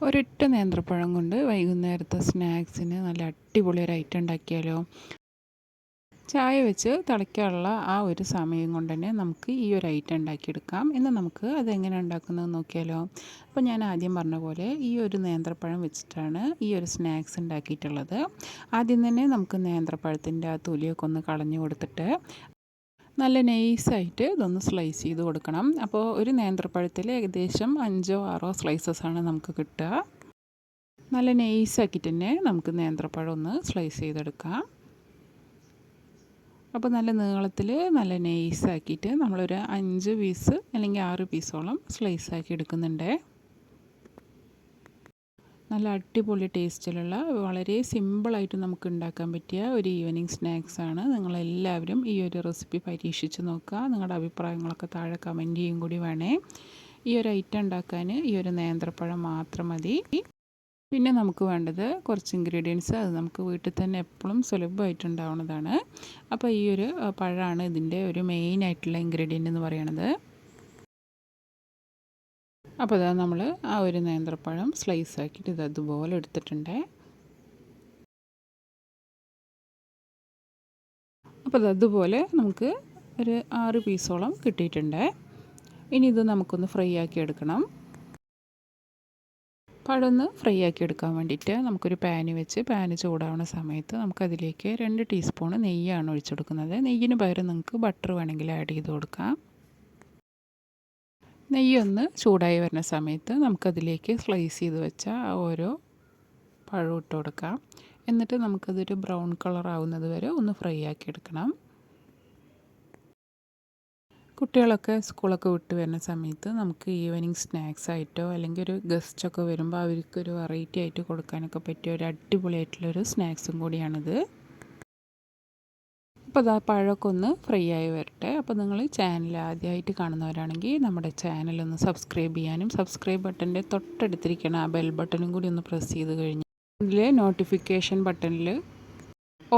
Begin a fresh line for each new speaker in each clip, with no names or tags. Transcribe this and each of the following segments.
ഒരൊറ്റ നേന്ത്രപ്പഴം കൊണ്ട് വൈകുന്നേരത്തെ സ്നാക്സിന് നല്ല അടിപൊളി ഒരു ഐറ്റം ഉണ്ടാക്കിയാലോ? ചായ വെച്ച് തിളയ്ക്കാനുള്ള ആ ഒരു സമയം കൊണ്ട് തന്നെ നമുക്ക് ഈ ഒരു ഐറ്റം ഉണ്ടാക്കിയെടുക്കാം. ഇന്ന് നമുക്ക് അതെങ്ങനെ ഉണ്ടാക്കുന്നത് നോക്കിയാലോ? അപ്പോൾ ഞാൻ ആദ്യം പറഞ്ഞ പോലെ ഈ ഒരു നേന്ത്രപ്പഴം വെച്ചിട്ടാണ് ഈ ഒരു സ്നാക്സ് ഉണ്ടാക്കിയിട്ടുള്ളത്. ആദ്യം തന്നെ നമുക്ക് നേന്ത്രപ്പഴത്തിന്റെ ആ തൊലിയൊക്കെ ഒന്ന് കളഞ്ഞു കൊടുത്തിട്ട് നല്ല നൈസായിട്ട് ഇതൊന്ന് സ്ലൈസ് ചെയ്ത് കൊടുക്കണം. അപ്പോൾ ഒരു നേന്ത്രപ്പഴത്തിൽ ഏകദേശം അഞ്ചോ ആറോ സ്ലൈസസ് ആണ് നമുക്ക് കിട്ടുക. നല്ല നൈസാക്കിയിട്ട് തന്നെ നമുക്ക് നേന്ത്രപ്പഴം ഒന്ന് സ്ലൈസ് ചെയ്തെടുക്കാം. അപ്പോൾ നല്ല നീളത്തിൽ നല്ല നൈസാക്കിയിട്ട് നമ്മളൊരു അഞ്ച് പീസ് അല്ലെങ്കിൽ ആറ് പീസോളം സ്ലൈസ് ആക്കി എടുക്കുന്നുണ്ട്. നല്ല അടിപൊളി ടേസ്റ്റിലുള്ള വളരെ സിമ്പിളായിട്ട് നമുക്ക് ഉണ്ടാക്കാൻ പറ്റിയ ഒരു ഈവനിങ് സ്നാക്സാണ് നിങ്ങളെല്ലാവരും ഈ ഒരു റെസിപ്പി പരീക്ഷിച്ച് നോക്കുക. നിങ്ങളുടെ അഭിപ്രായങ്ങളൊക്കെ താഴെ കമന്റ് ചെയ്യും കൂടി വേണേ. ഈ ഒരു ഐറ്റം ഉണ്ടാക്കാൻ ഈ ഒരു നേന്ത്രപ്പഴം മാത്രം മതി. പിന്നെ നമുക്ക് വേണ്ടത് കുറച്ച് ഇൻഗ്രീഡിയൻസ് അത് നമുക്ക് വീട്ടിൽ തന്നെ എപ്പോഴും സുലഭമായിട്ടുണ്ടാവുന്നതാണ് അപ്പോൾ ഈ ഒരു പഴമാണ് ഇതിന്റെ ഒരു മെയിൻ ആയിട്ടുള്ള ഇൻഗ്രീഡിയന്റ് എന്ന് പറയുന്നത്. അപ്പോൾ ഇതാ നമ്മൾ ആ ഒരു നേന്ത്രപ്പഴം സ്ലൈസ് ആക്കിയിട്ട് ഇത് അതുപോലെ എടുത്തിട്ടുണ്ട്. അപ്പോൾ അത് അതുപോലെ നമുക്ക് ഒരു ആറ് പീസോളം കിട്ടിയിട്ടുണ്ട്. ഇനി ഇത് നമുക്കൊന്ന് ഫ്രൈ ആക്കി എടുക്കണം. പഴമൊന്ന് ഫ്രൈ ആക്കി എടുക്കാൻ വേണ്ടിയിട്ട് നമുക്കൊരു പാന് വെച്ച് പാന് ചൂടാവുന്ന സമയത്ത് നമുക്കതിലേക്ക് രണ്ട് ടീസ്പൂൺ നെയ്യാണ് ഒഴിച്ചെടുക്കുന്നത് നെയ്യിന് പകരം നിങ്ങൾക്ക് ബട്ടർ വേണമെങ്കിൽ ആഡ് ചെയ്ത് കൊടുക്കാം. നെയ്യൊന്ന് ചൂടായി വരുന്ന സമയത്ത് നമുക്കതിലേക്ക് സ്ലൈസ് ചെയ്ത് വെച്ച ഓരോ പഴം ഇട്ട് കൊടുക്കാം. എന്നിട്ട് നമുക്കതൊരു ബ്രൗൺ കളർ ആവുന്നത് വരെ ഒന്ന് ഫ്രൈ ആക്കി എടുക്കണം. കുട്ടികളൊക്കെ സ്കൂളൊക്കെ വിട്ട് വരുന്ന സമയത്ത് നമുക്ക് ഈവനിങ് സ്നാക്സ് ആയിട്ടോ അല്ലെങ്കിൽ ഒരു ഗസ്റ്റൊക്കെ വരുമ്പോൾ അവർക്കൊരു വെറൈറ്റി ആയിട്ട് കൊടുക്കാനൊക്കെ പറ്റിയ ഒരു അടിപൊളിയായിട്ടുള്ളൊരു സ്നാക്സും കൂടിയാണിത്. അപ്പോൾ ആ പഴമൊക്കെ ഒന്ന് ഫ്രൈ ആയി വരട്ടെ. അപ്പോൾ നിങ്ങൾ ചാനൽ ആദ്യമായിട്ട് കാണുന്നവരാണെങ്കിൽ നമ്മുടെ ചാനൽ ഒന്ന് സബ്സ്ക്രൈബ് ചെയ്യാനും സബ്സ്ക്രൈബ് ബട്ടന്റെ തൊട്ടടുത്തിരിക്കണം ആ ബെൽ ബട്ടണും കൂടി ഒന്ന് പ്രസ് ചെയ്ത് കഴിഞ്ഞാൽ ഇതിലെ നോട്ടിഫിക്കേഷൻ ബട്ടണിൽ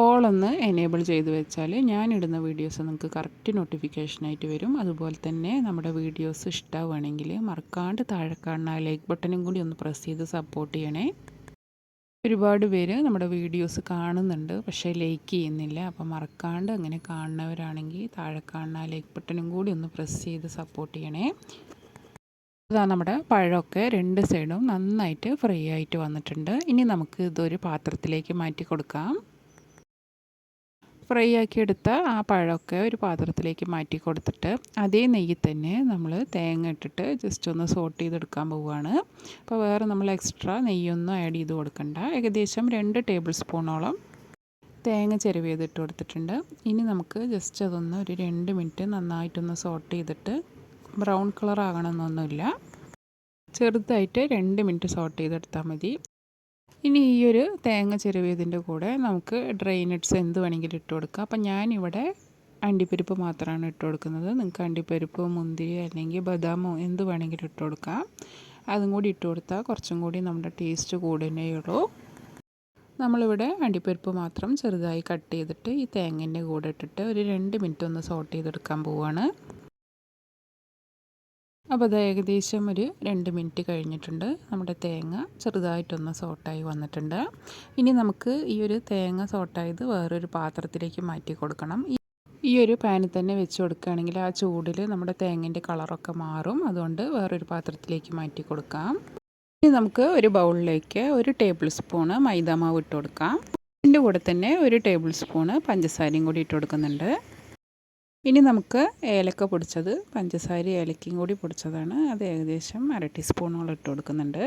ഓൾ ഒന്ന് എനേബിൾ ചെയ്ത് വെച്ചാൽ ഞാനിടുന്ന വീഡിയോസ് നിങ്ങൾക്ക് കറക്റ്റ് നോട്ടിഫിക്കേഷനായിട്ട് വരും. അതുപോലെ തന്നെ നമ്മുടെ വീഡിയോസ് ഇഷ്ടമാവുകയാണെങ്കിൽ മറക്കാണ്ട് താഴെ കാണുന്ന ലൈക്ക് ബട്ടണും കൂടി ഒന്ന് പ്രസ് ചെയ്ത് സപ്പോർട്ട് ചെയ്യണേ. ഒരുപാട് പേര് നമ്മുടെ വീഡിയോസ് കാണുന്നുണ്ട്. പക്ഷേ ലൈക്ക് ചെയ്യുന്നില്ല. അപ്പോൾ മറക്കാണ്ട് അങ്ങനെ കാണുന്നവരാണെങ്കിൽ താഴെ കാണുന്ന ലൈക്ക് ബട്ടണും കൂടി ഒന്ന് പ്രസ് ചെയ്ത് സപ്പോർട്ട് ചെയ്യണേ. അതാ നമ്മുടെ പഴമൊക്കെ രണ്ട് സൈഡും നന്നായിട്ട് ഫ്രൈ ആയിട്ട് വന്നിട്ടുണ്ട്. ഇനി നമുക്ക് ഇതൊരു പാത്രത്തിലേക്ക് മാറ്റി കൊടുക്കാം. ഫ്രൈ ആക്കി എടുത്ത ആ പഴമൊക്കെ ഒരു പാത്രത്തിലേക്ക് മാറ്റി കൊടുത്തിട്ട് അതേ നെയ്യിൽ തന്നെ നമ്മൾ തേങ്ങ ഇട്ടിട്ട് ജസ്റ്റ് ഒന്ന് സോട്ട് ചെയ്തെടുക്കാൻ പോവുകയാണ്. അപ്പോൾ വേറെ നമ്മൾ എക്സ്ട്രാ നെയ്യൊന്നും ആഡ് ചെയ്ത് കൊടുക്കണ്ട. ഏകദേശം രണ്ട് ടേബിൾ സ്പൂണോളം തേങ്ങ ചെരുവ് ചെയ്തിട്ട് കൊടുത്തിട്ടുണ്ട്. ഇനി നമുക്ക് ജസ്റ്റ് അതൊന്ന് ഒരു രണ്ട് മിനിറ്റ് നന്നായിട്ടൊന്ന് സോട്ട് ചെയ്തിട്ട് ബ്രൗൺ കളർ ആകണമെന്നൊന്നുമില്ല. ചെറുതായിട്ട് രണ്ട് മിനിറ്റ് സോട്ട് ചെയ്തെടുത്താൽ മതി. ഇനി ഈ ഒരു തേങ്ങ ചെരുവിയതിന്റെ കൂടെ നമുക്ക് ഡ്രൈ എന്ത് വേണമെങ്കിലും ഇട്ട് കൊടുക്കാം. അപ്പം ഞാനിവിടെ അണ്ടിപ്പരിപ്പ് മാത്രമാണ് ഇട്ട് കൊടുക്കുന്നത്. നിങ്ങൾക്ക് അണ്ടിപ്പരിപ്പ് മുന്തിരി അല്ലെങ്കിൽ ബദാമോ എന്ത് വേണമെങ്കിലും ഇട്ട് കൊടുക്കാം. അതും കൂടി ഇട്ട് കൊടുത്താൽ കുറച്ചും കൂടി നമ്മുടെ ടേസ്റ്റ് കൂടുന്നേയുള്ളൂ നമ്മളിവിടെ അണ്ടിപ്പരിപ്പ് മാത്രം ചെറുതായി കട്ട് ചെയ്തിട്ട് ഈ തേങ്ങേന്റെ കൂടെ ഇട്ടിട്ട് ഒരു രണ്ട് മിനിറ്റ് ഒന്ന് സോട്ട് ചെയ്തെടുക്കാൻ പോവുകയാണ് അപ്പോൾ അത് ഏകദേശം ഒരു രണ്ട് മിനിറ്റ് കഴിഞ്ഞിട്ടുണ്ട്. നമ്മുടെ തേങ്ങ ചെറുതായിട്ടൊന്ന് സോട്ടായി വന്നിട്ടുണ്ട്. ഇനി നമുക്ക് ഈ ഒരു തേങ്ങ സോട്ടായത് വേറൊരു പാത്രത്തിലേക്ക് മാറ്റി കൊടുക്കണം. ഈ ഒരു പാനിൽ തന്നെ വെച്ച് കൊടുക്കുകയാണെങ്കിൽ ആ ചൂടിൽ നമ്മുടെ തേങ്ങന്റെ കളറൊക്കെ മാറും. അതുകൊണ്ട് വേറൊരു പാത്രത്തിലേക്ക് മാറ്റി കൊടുക്കാം. ഇനി നമുക്ക് ഒരു ബൗളിലേക്ക് ഒരു ടേബിൾ സ്പൂണ് മൈദാമാവ് ഇട്ട് കൊടുക്കാം. ഇതിന്റെ കൂടെ തന്നെ ഒരു ടേബിൾ സ്പൂണ് പഞ്ചസാരയും കൂടി ഇട്ട് കൊടുക്കുന്നുണ്ട്. ഇനി നമുക്ക് ഏലക്ക പൊടിച്ചത് പഞ്ചസാര ഏലക്കയും കൂടി പൊടിച്ചതാണ്. അത് ഏകദേശം അര ടീസ്പൂണോളം ഇട്ട് കൊടുക്കുന്നുണ്ട്.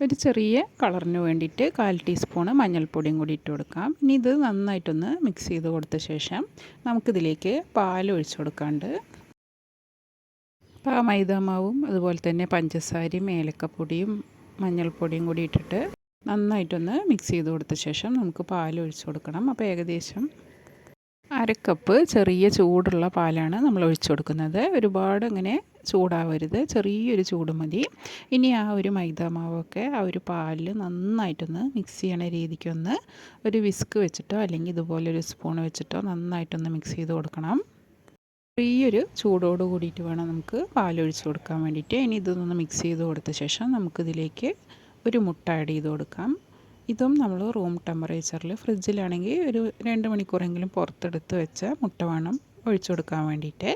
ഒരു ചെറിയ കളറിന് വേണ്ടിയിട്ട് കാൽ ടീസ്പൂണ് മഞ്ഞൾപ്പൊടിയും കൂടി ഇട്ട് കൊടുക്കാം. ഇനി ഇത് നന്നായിട്ടൊന്ന് മിക്സ് ചെയ്ത് കൊടുത്ത ശേഷം നമുക്കിതിലേക്ക് പാൽ ഒഴിച്ചു കൊടുക്കാണ്ട്. അപ്പോൾ ആ മൈദാമാവും അതുപോലെ തന്നെ പഞ്ചസാരയും ഏലക്കപ്പൊടിയും മഞ്ഞൾപ്പൊടിയും കൂടി ഇട്ടിട്ട് നന്നായിട്ടൊന്ന് മിക്സ് ചെയ്ത് കൊടുത്ത ശേഷം നമുക്ക് പാൽ ഒഴിച്ചു കൊടുക്കണം. അപ്പോൾ ഏകദേശം അരക്കപ്പ് ചെറിയ ചൂടുള്ള പാലാണ് നമ്മൾ ഒഴിച്ചു കൊടുക്കുന്നത് ഒരുപാട് ഇങ്ങനെ ചൂടാവരുത്. ചെറിയൊരു ചൂട് മതി. ഇനി ആ ഒരു മൈദ മാവൊക്കെ ആ ഒരു പാലിൽ നന്നായിട്ടൊന്ന് മിക്സ് ചെയ്യണ രീതിക്കൊന്ന് ഒരു വിസ്ക് വെച്ചിട്ടോ അല്ലെങ്കിൽ ഇതുപോലെ ഒരു സ്പൂൺ വെച്ചിട്ടോ നന്നായിട്ടൊന്ന് മിക്സ് ചെയ്ത് കൊടുക്കണം. ചെറിയൊരു ചൂടോട് കൂടിയിട്ട് വേണം നമുക്ക് പാലൊഴിച്ച് കൊടുക്കാൻ വേണ്ടിയിട്ട്. ഇനി ഇതൊന്ന് മിക്സ് ചെയ്ത് കൊടുത്ത ശേഷം നമുക്കിതിലേക്ക് ഒരു മുട്ട ആഡ് ചെയ്ത് കൊടുക്കാം. ഇതും നമ്മൾ റൂം ടെമ്പറേച്ചറിൽ ഫ്രിഡ്ജിലാണെങ്കിൽ ഒരു രണ്ട് മണിക്കൂറെങ്കിലും പുറത്തെടുത്ത് വെച്ച മുട്ട വേണം ഒഴിച്ചു കൊടുക്കാൻ വേണ്ടിയിട്ട്.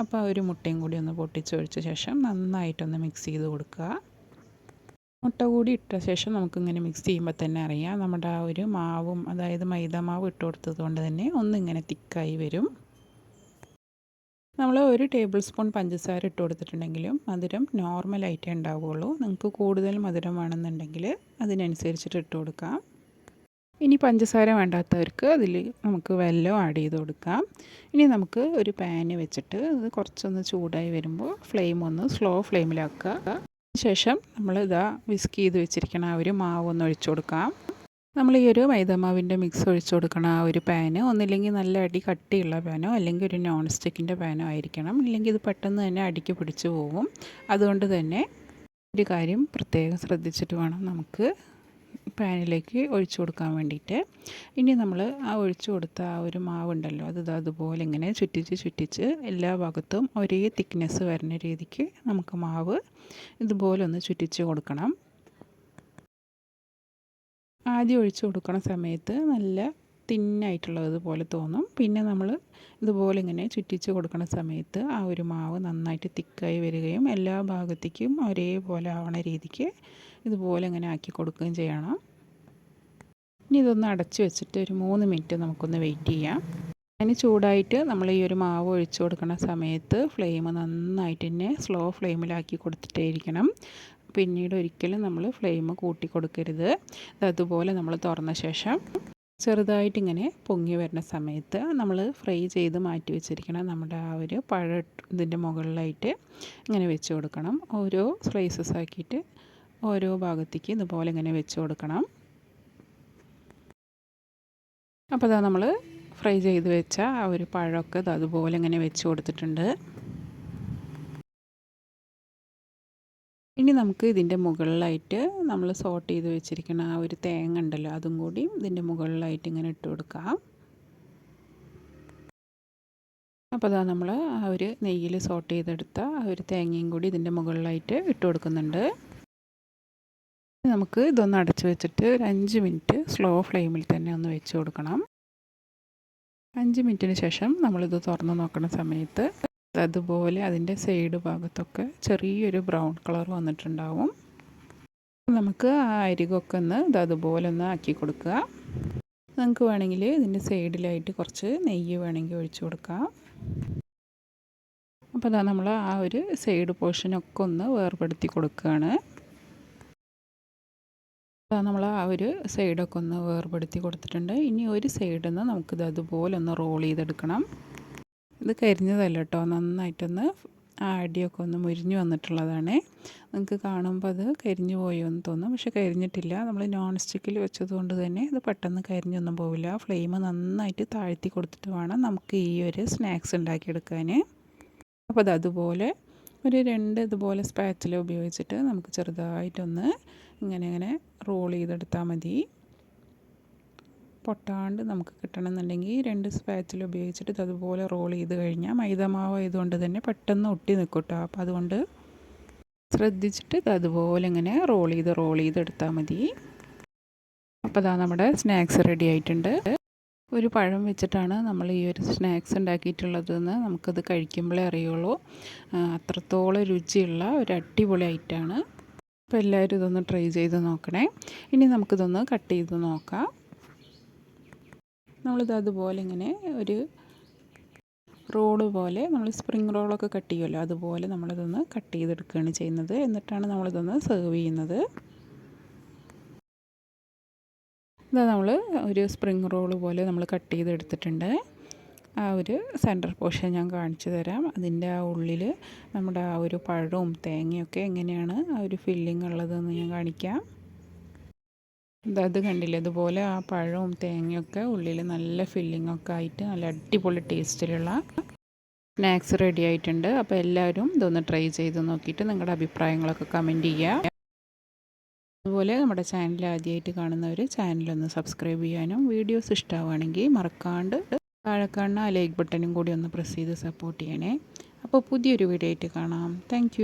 അപ്പോൾ ഒരു മുട്ടയും കൂടി ഒന്ന് പൊട്ടിച്ചൊഴിച്ച ശേഷം നന്നായിട്ടൊന്ന് മിക്സ് ചെയ്ത് കൊടുക്കുക. മുട്ട കൂടി ഇട്ട ശേഷം നമുക്കിങ്ങനെ മിക്സ് ചെയ്യുമ്പോൾ തന്നെ അറിയാം. നമ്മുടെ ആ ഒരു മാവും അതായത് മൈദ മാവ് ഇട്ട് കൊടുത്തത് കൊണ്ട് തന്നെ ഒന്നിങ്ങനെ തിക്കായി വരും. നമ്മൾ ഒരു ടേബിൾ സ്പൂൺ പഞ്ചസാര ഇട്ട് കൊടുത്തിട്ടുണ്ടെങ്കിലും മധുരം നോർമലായിട്ടേ ഉണ്ടാവുകയുള്ളൂ. നിങ്ങൾക്ക് കൂടുതൽ മധുരം വേണമെന്നുണ്ടെങ്കിൽ അതിനനുസരിച്ചിട്ട് ഇട്ട് കൊടുക്കാം. ഇനി പഞ്ചസാര വേണ്ടാത്തവർക്ക് അതിൽ നമുക്ക് വെല്ലം ആഡ് ചെയ്ത് കൊടുക്കാം. ഇനി നമുക്ക് ഒരു പാന് വെച്ചിട്ട് അത് കുറച്ചൊന്ന് ചൂടായി വരുമ്പോൾ ഫ്ലെയിം ഒന്ന് സ്ലോ ഫ്ലെയിമിലാക്കുക ശേഷം നമ്മൾ ഇതാ വിസ്ക് ചെയ്ത് വെച്ചിരിക്കണ ആ ഒരു മാവ് ഒന്ന് ഒഴിച്ചു കൊടുക്കാം. നമ്മൾ ഈ ഒരു മൈദമാവിന്റെ മിക്സ് ഒഴിച്ചു കൊടുക്കണ ആ ഒരു പാന് ഒന്നില്ലെങ്കിൽ നല്ല അടി കട്ടിയുള്ള പാനോ അല്ലെങ്കിൽ ഒരു നോൺ സ്റ്റിക്കിന്റെ പാനോ ആയിരിക്കണം. ഇല്ലെങ്കിൽ ഇത് പെട്ടെന്ന് തന്നെ അടിക്ക് പിടിച്ചു പോകും അതുകൊണ്ട് തന്നെ ഒരു കാര്യം പ്രത്യേകം ശ്രദ്ധിച്ചിട്ട് വേണം നമുക്ക് പാനിലേക്ക് ഒഴിച്ചു കൊടുക്കാൻ വേണ്ടിയിട്ട്. ഇനി നമ്മൾ ആ ഒഴിച്ചു കൊടുത്ത ആ ഒരു മാവുണ്ടല്ലോ അത് അതുപോലെ ഇങ്ങനെ ചുറ്റിച്ച് ചുറ്റിച്ച് എല്ലാ ഭാഗത്തും ഒരേ തിക്നെസ് വരുന്ന രീതിക്ക് നമുക്ക് മാവ് ഇതുപോലെ ഒന്ന് ചുറ്റിച്ച് കൊടുക്കണം. ആദ്യം ഒഴിച്ചു കൊടുക്കുന്ന സമയത്ത് നല്ല തിന്നായിട്ടുള്ളത് പോലെ തോന്നും. പിന്നെ നമ്മൾ ഇതുപോലെ ഇങ്ങനെ ചുറ്റിച്ച് കൊടുക്കുന്ന സമയത്ത് ആ ഒരു മാവ് നന്നായിട്ട് തിക്കായി വരികയും എല്ലാ ഭാഗത്തേക്കും ഒരേപോലെ ആവണ രീതിക്ക് ഇതുപോലെ ഇങ്ങനെ ആക്കി കൊടുക്കുകയും ചെയ്യണം. ഇനി ഇതൊന്ന് അടച്ച് വെച്ചിട്ട് ഒരു മൂന്ന് മിനിറ്റ് നമുക്കൊന്ന് വെയിറ്റ് ചെയ്യാം. അതിന് ചൂടായിട്ട് നമ്മൾ ഈ ഒരു മാവ് ഒഴിച്ചു കൊടുക്കുന്ന സമയത്ത് ഫ്ലെയിം നന്നായിട്ട് തന്നെ സ്ലോ ഫ്ലെയിമിലാക്കി കൊടുത്തിട്ടേ ഇരിക്കണം. പിന്നീട് ഒരിക്കലും നമ്മൾ ഫ്ലെയിം കൂട്ടി കൊടുക്കരുത് അതുപോലെ നമ്മൾ തുറന്ന ശേഷം ചെറുതായിട്ട് ഇങ്ങനെ പൊങ്ങി വരുന്ന സമയത്ത് നമ്മൾ ഫ്രൈ ചെയ്ത് മാറ്റി വെച്ചിരിക്കണം നമ്മുടെ ആ ഒരു പഴ ഇതിന്റെ മുകളിലായിട്ട് ഇങ്ങനെ വെച്ച് കൊടുക്കണം. ഓരോ സ്ലൈസസ് ആക്കിയിട്ട് ഓരോ ഭാഗത്തേക്ക് ഇതുപോലെ ഇങ്ങനെ വെച്ച് കൊടുക്കണം. അപ്പോൾ അതാ നമ്മൾ ഫ്രൈ ചെയ്ത് വെച്ച ആ ഒരു പഴമൊക്കെ അതുപോലെ ഇങ്ങനെ വെച്ച് കൊടുത്തിട്ടുണ്ട്. ഇനി നമുക്ക് ഇതിന്റെ മുകളിലായിട്ട് നമ്മൾ സോട്ട് ചെയ്ത് വെച്ചിരിക്കുന്ന ആ ഒരു തേങ്ങ ഉണ്ടല്ലോ അതും കൂടി ഇതിന്റെ മുകളിലായിട്ട് ഇങ്ങനെ ഇട്ട് കൊടുക്കാം. അപ്പോൾ അതാ നമ്മൾ ആ ഒരു നെയ്യിൽ സോട്ട് ചെയ്തെടുത്ത ആ ഒരു തേങ്ങയും കൂടി ഇതിന്റെ മുകളിലായിട്ട് ഇട്ട് കൊടുക്കുന്നുണ്ട്. നമുക്ക് ഇതൊന്ന് അടച്ചു വെച്ചിട്ട് ഒരു അഞ്ച് മിനിറ്റ് സ്ലോ ഫ്ലെയിമിൽ തന്നെ ഒന്ന് വെച്ച് കൊടുക്കണം. അഞ്ച് മിനിറ്റിന് ശേഷം നമ്മളിത് തുറന്ന് നോക്കുന്ന സമയത്ത് അതുപോലെ അതിന്റെ സൈഡ് ഭാഗത്തൊക്കെ ചെറിയൊരു ബ്രൗൺ കളർ വന്നിട്ടുണ്ടാവും. നമുക്ക് ആ അരികൊക്കെ ഒന്ന് അതുപോലെ ഒന്ന് ആക്കി കൊടുക്കുക. നമുക്ക് വേണമെങ്കിൽ ഇതിന്റെ സൈഡിലായിട്ട് കുറച്ച് നെയ്യ് വേണമെങ്കിൽ ഒഴിച്ചു കൊടുക്കാം. അപ്പോൾ അതാ നമ്മൾ ആ ഒരു സൈഡ് പോർഷനൊക്കെ ഒന്ന് വേർപെടുത്തി കൊടുക്കുകയാണ്. നമ്മൾ ആ ഒരു സൈഡൊക്കെ ഒന്ന് വേർപെടുത്തി കൊടുത്തിട്ടുണ്ട്. ഇനി ഒരു സൈഡിൽ നിന്ന് നമുക്കിത് അതുപോലെ ഒന്ന് റോൾ ചെയ്തെടുക്കണം. ഇത് കരിഞ്ഞതല്ല കേട്ടോ നന്നായിട്ടൊന്ന് ആ അടിയൊക്കെ ഒന്ന് മുരിഞ്ഞു വന്നിട്ടുള്ളതാണ്. നിങ്ങൾക്ക് കാണുമ്പോൾ അത് കരിഞ്ഞു പോയോ എന്ന് തോന്നും. പക്ഷെ കരിഞ്ഞിട്ടില്ല. നമ്മൾ നോൺ സ്റ്റിക്കിൽ വെച്ചതുകൊണ്ട് തന്നെ ഇത് പെട്ടെന്ന് കരിഞ്ഞൊന്നും പോവില്ല. ഫ്ലെയിം നന്നായിട്ട് താഴ്ത്തി കൊടുത്തിട്ട് വേണം നമുക്ക് ഈ ഒരു സ്നാക്സ് ഉണ്ടാക്കിയെടുക്കാൻ അപ്പോൾ അത് അതുപോലെ ഒരു രണ്ട് ഇതുപോലെ സ്പാച്ചില ഉപയോഗിച്ചിട്ട് നമുക്ക് ചെറുതായിട്ടൊന്ന് ഇങ്ങനെ ഇങ്ങനെ റോൾ ചെയ്തെടുത്താൽ മതി. പൊട്ടാണ്ട് നമുക്ക് കിട്ടണമെന്നുണ്ടെങ്കിൽ രണ്ട് സ്പാച്ചിൽ ഉപയോഗിച്ചിട്ട് അതുപോലെ റോൾ ചെയ്ത് കഴിഞ്ഞാൽ മൈദമാവ് ആയതുകൊണ്ട് തന്നെ പെട്ടെന്ന് ഒട്ടി നിൽക്കും കേട്ടോ അപ്പോൾ അതുകൊണ്ട് ശ്രദ്ധിച്ചിട്ട് അതുപോലെ ഇങ്ങനെ റോൾ ചെയ്ത് റോൾ ചെയ്തെടുത്താൽ മതി. അപ്പോൾ അതാ നമ്മുടെ സ്നാക്സ് റെഡി ആയിട്ടുണ്ട്. ഒരു പഴം വെച്ചിട്ടാണ് നമ്മൾ ഈ ഒരു സ്നാക്സ് ഉണ്ടാക്കിയിട്ടുള്ളതെന്ന് നമുക്കത് കഴിക്കുമ്പോഴേ അറിയുള്ളൂ. അത്രത്തോളം രുചിയുള്ള ഒരു അടിപൊളി ഐറ്റമാണ്. അപ്പോൾ എല്ലാവരും ഇതൊന്ന് ട്രൈ ചെയ്ത് നോക്കണേ. ഇനി നമുക്കിതൊന്ന് കട്ട് ചെയ്ത് നോക്കാം. നമ്മളിത് അതുപോലെ ഇങ്ങനെ ഒരു റോൾ പോലെ നമ്മൾ സ്പ്രിങ് റോളൊക്കെ കട്ട് ചെയ്യുമല്ലോ അതുപോലെ നമ്മളിതൊന്ന് കട്ട് ചെയ്തെടുക്കുകയാണ് ചെയ്യുന്നത്. എന്നിട്ടാണ് നമ്മളിതൊന്ന് സെർവ് ചെയ്യുന്നത്. ഇതാ നമ്മൾ ഒരു സ്പ്രിങ് റോൾ പോലെ നമ്മൾ കട്ട് ചെയ്തെടുത്തിട്ടുണ്ട്. ആ ഒരു സെന്റർ പോർഷൻ ഞാൻ കാണിച്ചു തരാം. അതിന്റെ ആ ഉള്ളിൽ നമ്മുടെ ആ ഒരു പഴവും തേങ്ങയൊക്കെ എങ്ങനെയാണ് ആ ഒരു ഫില്ലിംഗ് ഉള്ളതെന്ന് ഞാൻ കാണിക്കാം. അത് കണ്ടില്ലേ? അതുപോലെ ആ പഴവും തേങ്ങയൊക്കെ ഉള്ളിൽ നല്ല ഫില്ലിങ്ങൊക്കെ ആയിട്ട് നല്ല അടിപൊളി ടേസ്റ്റിലുള്ള സ്നാക്സ് റെഡി ആയിട്ടുണ്ട്. അപ്പോൾ എല്ലാവരും ഇതൊന്ന് ട്രൈ ചെയ്ത് നോക്കിയിട്ട് നിങ്ങളുടെ അഭിപ്രായങ്ങളൊക്കെ കമന്റ് ചെയ്യുക അതുപോലെ നമ്മുടെ ചാനൽ ആദ്യമായിട്ട് കാണുന്നവർ ചാനലൊന്ന് സബ്സ്ക്രൈബ് ചെയ്യാനും വീഡിയോസ് ഇഷ്ടമാവുകയാണെങ്കിൽ മറക്കാണ്ട് താഴെ കാണുന്ന ലൈക്ക് ബട്ടനും കൂടി ഒന്ന് പ്രസ് ചെയ്ത് സപ്പോർട്ട് ചെയ്യണേ. അപ്പോൾ പുതിയൊരു വീഡിയോ ആയിട്ട് കാണാം. താങ്ക്